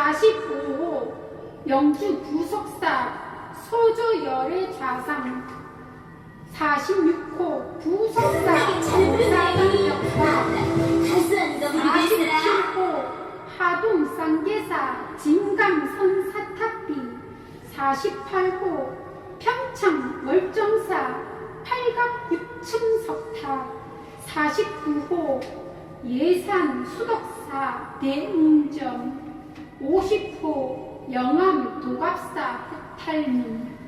45호 영주 부석사 소조열의 좌상 46호 부석사 부사장 역사 47호 하동쌍계사 진강선 사탑비 48호 평창 멀정사 팔각육층석탑 49호 예산 수덕사 대웅점 50호 영암 도갑사 그 탈문.